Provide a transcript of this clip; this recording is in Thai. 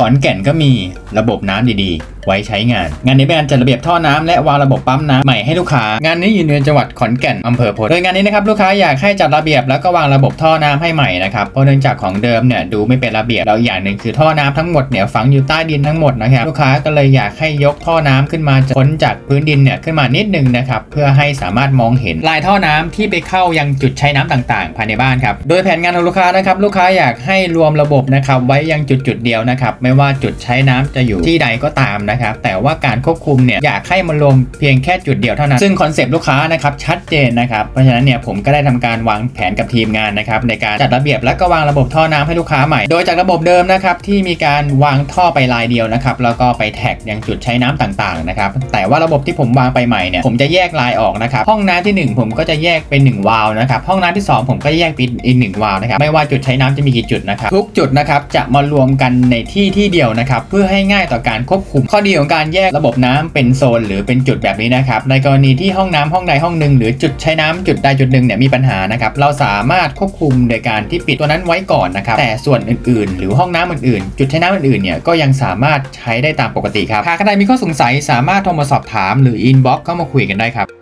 ขอนแก่นก็มีระบบน้ำดีๆ ไว้ใช้งาน งานนี้เป็นการจัดระเบียบท่อน้ำและวางระบบปั๊มน้ำใหม่ให้ลูกค้างานนี้อยู่ในจังหวัดขอนแก่นอำเภอโพธิ์โดยงานนี้นะครับลูกค้าอยากให้จัดระเบียบแล้วก็วางระบบท่อน้ำให้ใหม่นะครับเพราะเนื่องจากของเดิมเนี่ยดูไม่เป็นระเบียบแล้วอย่างหนึ่งคือท่อน้ำทั้งหมดเนี่ยฝังอยู่ใต้ดินทั้งหมดนะครับลูกค้าก็เลยอยากให้ยกท่อน้ำขึ้นมาพ้นจากพื้นดินเนี่ยขึ้นมานิดนึงนะครับเพื่อให้สามารถมองเห็นลายท่อน้ำที่ไปเข้ายังจุดใช้น้ำต่างๆ ภายในบ้านครับโดยแผนงานของลูกค้านะครับลูกค้าอยากให้รวมระบบนะครับไว้ยังจุดๆเดียวนะครับไไม่ว่าจุดใช้น้ำจะอยู่ที่ใดก็ตามนะครับ แต่ว่าการควบคุมเนี่ยอยากให้มันรวมเพียงแค่จุดเดียวเท่านั้น ซึ่งคอนเซปต์ลูกค้านะครับชัดเจนนะครับ เพราะฉะนั้นเนี่ยผมก็ได้ทำการวางแผนกับทีมงานนะครับในการจัดระเบียบและก็วางระบบท่อน้ำให้ลูกค้าใหม่ โดยจากระบบเดิมนะครับที่มีการวางท่อไปลายเดียวนะครับแล้วก็ไปแท็กยังจุดใช้น้ำต่างๆนะครับแต่ว่าระบบที่ผมวางไปใหม่เนี่ยผมจะแยกลายออกนะครับห้องน้ำที่หนึ่งผมก็จะแยกเป็นหนึ่งวาล์วนะครับห้องน้ำที่สองผมก็แยกเป็นอีกหนึ่งวาล์วนะครับไม่ว่าจุดใช้น้ำจะมีกี่จุดนะครับทุกจุดนะครับจะมารวมกันในที่ที่เดียวนะครับเพื่อให้ง่ายต่อการควบคุม ข้อดีของการแยกระบบน้ำเป็นโซน หรือเป็นจุดแบบนี้นะครับในกรณีที่ห้องน้ำห้องใดห้องหนึ่งหรือจุดใช้น้ำจุดใดจุดหนึ่งเนี่ยมีปัญหานะครับเราสามารถควบคุมโดยการที่ปิดตัวนั้นไว้ก่อนนะครับแต่ส่วนอื่นๆ หรือห้องน้ำอื่นๆ จุดใช้น้ำอื่นๆเนี่ยก็ยังสามารถใช้ได้ตามปกติครับหากใครมีข้อสงสัยสามารถโทรมาสอบถาม หรืออินบ็อกเข้ามาคุยกันได้ครับ